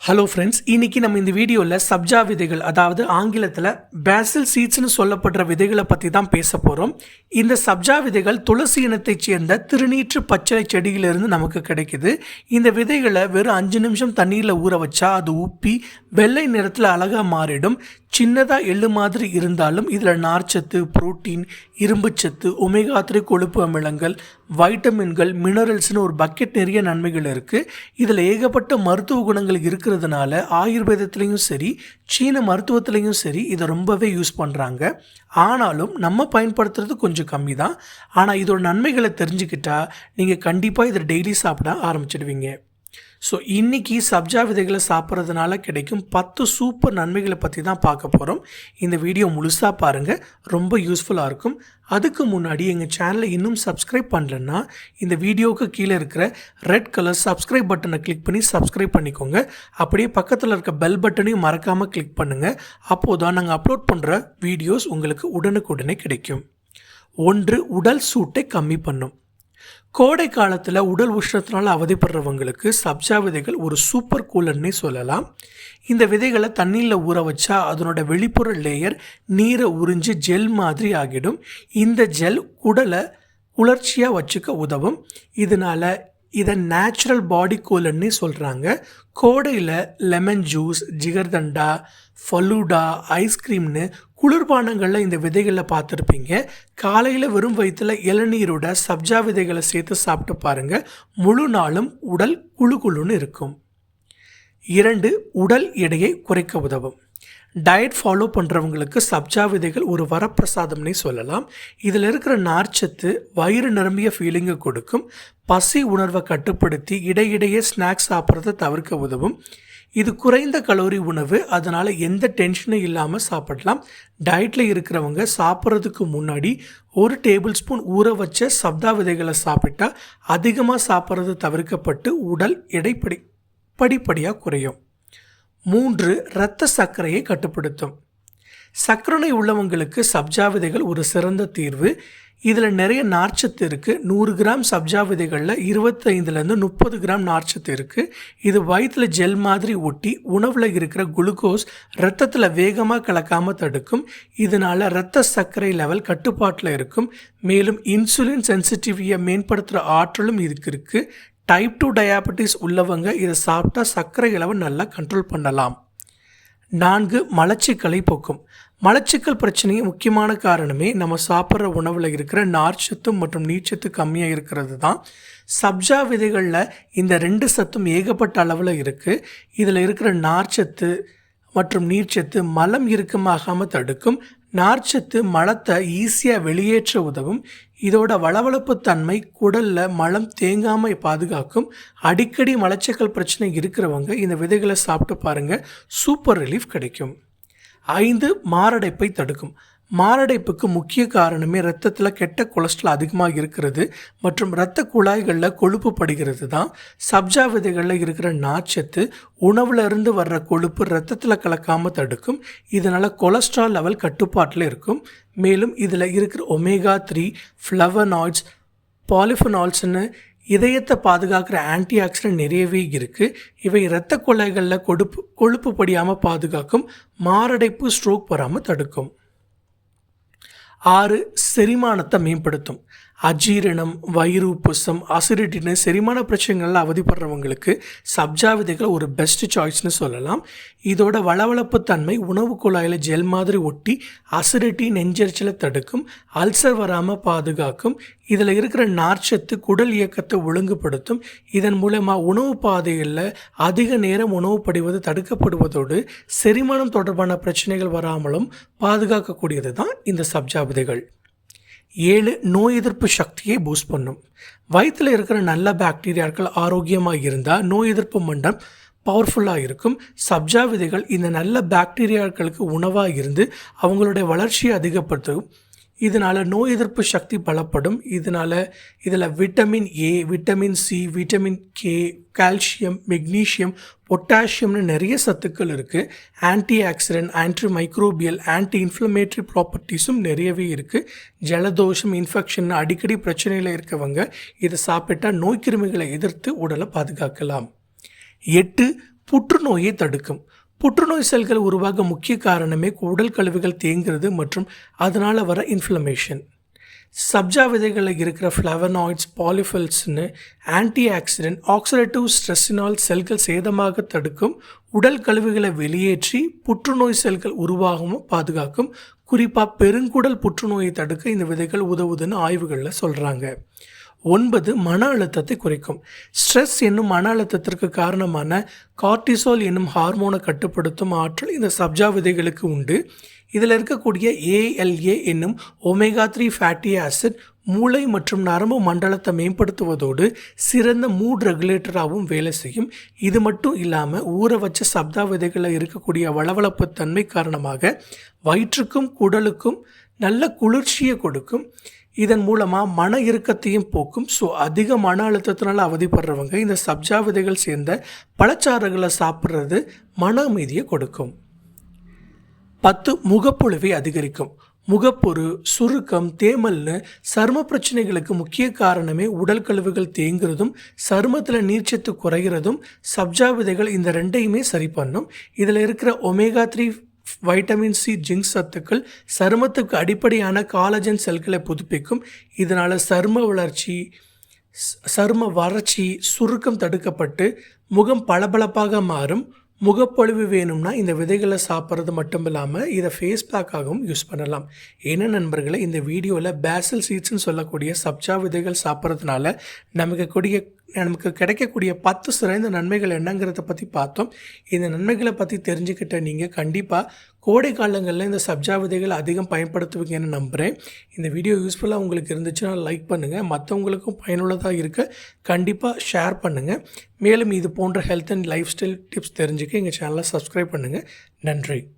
Hello friends இன்றைக்கி நம்ம இந்த வீடியோவில் சப்ஜா விதைகள் அதாவது ஆங்கிலத்தில் பேசில் சீட்ஸ்னு சொல்லப்படுற விதைகளை பற்றி தான் பேச போகிறோம் இந்த சப்ஜா விதைகள் துளசி இனத்தைச் சேர்ந்த திருநீற்று பச்சை செடியிலிருந்து நமக்கு கிடைக்குது. இந்த விதைகளை வெறும் அஞ்சு நிமிஷம் தண்ணீரில் ஊற வச்சா அது உப்பி வெள்ளை நிறத்தில் அழகாக மாறிடும். சின்னதாக எள்ளு மாதிரி இருந்தாலும் இதில் நார்ச்சத்து புரோட்டீன் இரும்புச்சத்து ஒமேகா த்ரீ கொழுப்பு அமிலங்கள் வைட்டமின்கள் மினரல்ஸ்னு ஒரு பக்கெட் நிறைய நன்மைகள் இருக்குது இதில் ஏகப்பட்ட மருத்துவ குணங்கள் இருக்கிறதுனால ஆயுர்வேதத்துலேயும் சரி சீன மருத்துவத்துலேயும் சரி இதை ரொம்பவே யூஸ் பண்ணுறாங்க ஆனாலும் நம்ம பயன்படுத்துறது கொஞ்சம் கம்மி தான் ஆனால் இதோட நன்மைகளை தெரிஞ்சுக்கிட்டால் நீங்கள் கண்டிப்பாக இதை டெய்லி சாப்பிட ஆரம்பிச்சிடுவீங்க. ஸோ இன்றைக்கி சப்ஜா விதைகளை சாப்பிட்றதுனால கிடைக்கும் பத்து சூப்பர் நன்மைகளை பற்றி தான் பார்க்க போகிறோம் இந்த வீடியோ முழுசாக பாருங்கள் ரொம்ப யூஸ்ஃபுல்லாக இருக்கும். அதுக்கு முன்னாடி எங்கள் சேனலை இன்னும் சப்ஸ்கிரைப் பண்ணலன்னா இந்த வீடியோவுக்கு கீழே இருக்கிற ரெட் கலர் சப்ஸ்கிரைப் பட்டனை கிளிக் பண்ணி சப்ஸ்கிரைப் பண்ணிக்கோங்க. அப்படியே பக்கத்தில் இருக்க பெல் பட்டனையும் மறக்காமல் கிளிக் பண்ணுங்கள் அப்போது தான் நாங்கள் அப்லோட் பண்ணுற வீடியோஸ் உங்களுக்கு உடனுக்குடனே கிடைக்கும். ஒன்று உடல் சூட்டை கம்மி பண்ணும். கோடை காலத்தில் உடல் உஷ்ணத்தினால் அவதிப்படுறவங்களுக்கு சப்ஜா விதைகள் ஒரு சூப்பர் கூலர்னே சொல்லலாம். இந்த விதைகளை தண்ணியில் ஊற வச்சா அதனோட வெளிப்புற லேயர் நீரை உறிஞ்சு ஜெல் மாதிரி ஆகிடும். இந்த ஜெல் உடலை உலர்ச்சியாக வச்சுக்க உதவும். இதனால் இதை நேச்சுரல் பாடி கூலர்னே சொல்கிறாங்க கோடையில் லெமன் ஜூஸ் ஜிகர்தண்டா ஃபலூடா ஐஸ்கிரீம்னு குளிர்பானங்களில் இந்த விதைகளை பார்த்துருப்பீங்க. காலையில் வெறும் வயிற்றில் இளநீரோட சப்ஜா விதைகளை சேர்த்து சாப்பிட்டு பாருங்கள் முழு நாளும் உடல் குழு குழுன்னு இருக்கும். இரண்டு உடல் எடையை குறைக்க உதவும். டயட் ஃபாலோ பண்ணுறவங்களுக்கு சப்ஜா விதைகள் ஒரு வரப்பிரசாதம்னே சொல்லலாம். இதில் இருக்கிற நார்ச்சத்து வயிறு நிரம்பிய ஃபீலிங்கை கொடுக்கும். பசி உணர்வை கட்டுப்படுத்தி இடையிடையே ஸ்நாக்ஸ் சாப்பிட்றத தவிர்க்க உதவும். இது குறைந்த கலோரி உணவு அதனால் எந்த டென்ஷனும் இல்லாமல் சாப்பிடலாம். டயட்டில் இருக்கிறவங்க சாப்பிட்றதுக்கு முன்னாடி ஒரு டேபிள் ஸ்பூன் ஊற வச்ச சப்தா விதைகளை சாப்பிட்டா அதிகமாக சாப்பிட்றது தவிர்க்கப்பட்டு உடல் எடைப்படி படிப்படியாக குறையும். மூன்று இரத்த சர்க்கரையை கட்டுப்படுத்தும். சர்க்கரை உள்ளவங்களுக்கு சப்ஜா விதைகள் ஒரு சிறந்த தீர்வு. இதில் நிறைய நார்ச்சத்து இருக்குது நூறு கிராம் சப்ஜா விதைகளில் இருபத்தைந்துலேருந்து முப்பது கிராம் நார்ச்சத்து இருக்குது இது வயிற்றில் ஜெல் மாதிரி ஒட்டி உணவில் இருக்கிற குளுக்கோஸ் ரத்தத்தில் வேகமாக கலக்காமல் தடுக்கும். இதனால் ரத்த சர்க்கரை லெவல் கட்டுப்பாட்டில் இருக்கும். மேலும் இன்சுலின் சென்சிட்டிவியை மேம்படுத்துகிற ஆற்றலும் இதுக்கு இருக்குது டைப் டூ டயாபெட்டிஸ் உள்ளவங்க இதை சாப்பிட்டா சர்க்கரை அளவு நல்லா கண்ட்ரோல் பண்ணலாம். நான்கு மலச்சிக்கலை போக்கும். மலச்சிக்கல் பிரச்சனைக்கு முக்கியமான காரணமே நம்ம சாப்பிட்ற உணவில் இருக்கிற நார்ச்சத்தும் மற்றும் நீர்ச்சத்து கம்மியாக இருக்கிறது தான். சப்ஜா விதைகளில் இந்த ரெண்டு சத்தும் ஏகப்பட்ட அளவில் இருக்குது இதில் இருக்கிற நார்ச்சத்து மற்றும் நீர்ச்சத்து மலம் இறுக்கமாகாமல் தடுக்கும். நார்ச்சத்து மலத்தை ஈஸியாக வெளியேற்ற உதவும். இதோட வளவளப்பு தன்மை குடலில் மலம் தேங்காமல் பாதுகாக்கும். அடிக்கடி மலச்சிக்கல் பிரச்சனை இருக்கிறவங்க இந்த விதைகளை சாப்பிட்டு பாருங்கள் சூப்பர் ரிலீஃப் கிடைக்கும். ஐந்து மாரடைப்பை தடுக்கும். மாரடைப்புக்கு முக்கிய காரணமே ரத்தத்தில் கெட்ட கொலஸ்ட்ரால் அதிகமாக இருக்கிறது மற்றும் இரத்த குழாய்களில் கொழுப்பு படுகிறது தான். சப்ஜா விதைகளில் இருக்கிற நாச்சத்து உணவுல இருந்து வர்ற கொழுப்பு ரத்தத்தில் கலக்காமல் தடுக்கும். இதனால் கொலஸ்ட்ரால் லெவல் கட்டுப்பாட்டில் இருக்கும். மேலும் இதில் இருக்கிற ஒமேகா த்ரீ ஃப்ளவனாய்ட்ஸ் பாலிஃபனால்ஸ்னு இதயத்தை பாதுகாக்கிற ஆன்டி ஆக்சிடென்ட் நிறையவே இருக்குது இவை இரத்த கொலைகளில் கொழுப்பு கொழுப்பு படியாமல் பாதுகாக்கும் மாரடைப்பு ஸ்ட்ரோக் வராமல் தடுக்கும். ஆறு செரிமானத்தை மேம்படுத்தும். அஜீரணம் வயிறு புசம் அசிடிட்டின்னு செரிமான பிரச்சனைகளில் அவதிப்படுறவங்களுக்கு சப்ஜா விதைகள் ஒரு பெஸ்ட் சாய்ஸ்னு சொல்லலாம். இதோட வளவளப்பு தன்மை உணவு குழாயில் ஜெல் மாதிரி ஒட்டி அசிடிட்டி நெஞ்சரிச்சலை தடுக்கும் அல்சர் வராமல் பாதுகாக்கும் இதில் இருக்கிற நார்ச்சத்து குடல் இயக்கத்தை ஒழுங்குபடுத்தும் இதன் மூலமாக உணவு பாதைகளில் அதிக நேரம் உணவு படிவது தடுக்கப்படுவதோடு செரிமானம் தொடர்பான பிரச்சனைகள் வராமலும் பாதுகாக்கக்கூடியது தான் இந்த சப்ஜா விதைகள் ஏழு நோய் எதிர்ப்பு சக்தியை பூஸ்ட் பண்ணும். வயிற்றில் இருக்கிற நல்ல பாக்டீரியாக்கள் ஆரோக்கியமாக இருந்தால் நோய் எதிர்ப்பு மண்டம் பவர்ஃபுல்லாக இருக்கும். சப்ஜா விதைகள் இந்த நல்ல பாக்டீரியாக்களுக்கு உணவாக இருந்து அவங்களுடைய வளர்ச்சியை அதிகப்படுத்தும். இதனால் நோய் எதிர்ப்பு சக்தி பலப்படும். இதனால் இதில் vitamin A vitamin C vitamin K calcium magnesium பொட்டாசியம்னு நிறைய சத்துக்கள் இருக்குது anti accident anti microbial anti inflammatory ப்ராப்பர்ட்டிஸும் நிறையவே இருக்குது ஜலதோஷம் இன்ஃபெக்ஷன் அடிக்கடி பிரச்சனையில் இருக்கவங்க இதை சாப்பிட்டா நோய் கிருமிகளை எதிர்த்து உடலை பாதுகாக்கலாம். எட்டு புற்றுநோயை தடுக்கும். புற்றுநோய் செல்கள் உருவாக முக்கிய காரணமே உடல் கழிவுகள் தேங்குறது மற்றும் அதனால் வர இன்ஃப்ளமேஷன் சப்ஜா விதைகளில் இருக்கிற ஃப்ளவனாய்ட்ஸ் பாலிஃபல்ஸ்னு ஆன்டி ஆக்சிடென்ட் ஆக்சிடேட்டிவ் ஸ்ட்ரெஸ்ஸினால் செல்கள் சேதமாக தடுக்கும் உடல் கழிவுகளை வெளியேற்றி புற்றுநோய் செல்கள் உருவாகவும் பாதுகாக்கும். குறிப்பாக பெருங்குடல் புற்றுநோயை தடுக்க இந்த விதைகள் உதவுதுன்னு ஆய்வுகளில் சொல்கிறாங்க ஒன்பது மன அழுத்தத்தை குறைக்கும். ஸ்ட்ரெஸ் என்னும் மன அழுத்தத்திற்கு காரணமான கார்டிசோல் என்னும் ஹார்மோனை கட்டுப்படுத்தும் ஆற்றல் இந்த சப்ஜா விதைகளுக்கு உண்டு. இதில் இருக்கக்கூடிய ஏஎல்ஏ என்னும் ஒமேகா த்ரீ ஃபேட்டி ஆசிட் மூளை மற்றும் நரம்பு மண்டலத்தை மேம்படுத்துவதோடு சிறந்த மூட் ரெகுலேட்டராகவும் வேலை செய்யும். இது மட்டும் இல்லாமல் ஊற வச்ச சப்தா விதைகளில் இருக்கக்கூடிய வளவளப்பு தன்மை காரணமாக வயிற்றுக்கும் குடலுக்கும் நல்ல குளிர்ச்சியை கொடுக்கும். இதன் மூலமாக மன இறுக்கத்தையும் போக்கும். ஸோ அதிக மன அழுத்தத்தினால் அவதிப்படுறவங்க இந்த சப்ஜா விதைகள் சேர்ந்த பழச்சாறுகளை சாப்பிட்றது மன அமைதியை கொடுக்கும். பத்து முகப்பொழுவை அதிகரிக்கும். முகப்பொரு சுருக்கம் தேமல்னு சரும பிரச்சனைகளுக்கு முக்கிய காரணமே உடல் கழிவுகள் தேங்குறதும் சருமத்தில் நீர்ச்சத்து குறைகிறதும் சப்ஜா விதைகள் இந்த ரெண்டையுமே சரி பண்ணும். இதில் இருக்கிற omega three vitamin C zinc சத்துக்கள் சருமத்துக்கு அடிப்படையான காலஜன் செல்களை புதுப்பிக்கும். இதனால் சரும வளர்ச்சி சரும வறட்சி சுருக்கம் தடுக்கப்பட்டு முகம் பளபளப்பாக மாறும். முகப்பொழிவு வேணும்னா இந்த விதைகளை சாப்பிட்றது மட்டும் இல்லாமல் இதை ஃபேஸ் பேக்காகவும் யூஸ் பண்ணலாம். என்ன நண்பர்களை இந்த வீடியோவில் பேசல் சீட்ஸ்னு சொல்லக்கூடிய சப்ஜா விதைகள் சாப்பிட்றதுனால நமக்கு கூடிய நமக்கு கிடைக்கக்கூடிய பத்து சிறந்த நன்மைகள் என்னங்கிறத பற்றி பார்த்தோம். இந்த நன்மைகளை பற்றி தெரிஞ்சுக்கிட்ட நீங்கள் கண்டிப்பாக கோடை காலங்களில் இந்த சப்ஜா விதைகள் அதிகம் பயன்படுத்துவீங்கன்னு நம்புகிறேன் இந்த வீடியோ யூஸ்ஃபுல்லாக உங்களுக்கு இருந்துச்சுன்னா லைக் பண்ணுங்கள் மற்றவங்களுக்கும் பயனுள்ளதாக இருக்க. கண்டிப்பாக ஷேர் பண்ணுங்கள் மேலும் இது போன்ற health and lifestyle tips தெரிஞ்சுக்க எங்கள் சேனலை சப்ஸ்கிரைப் பண்ணுங்கள் நன்றி.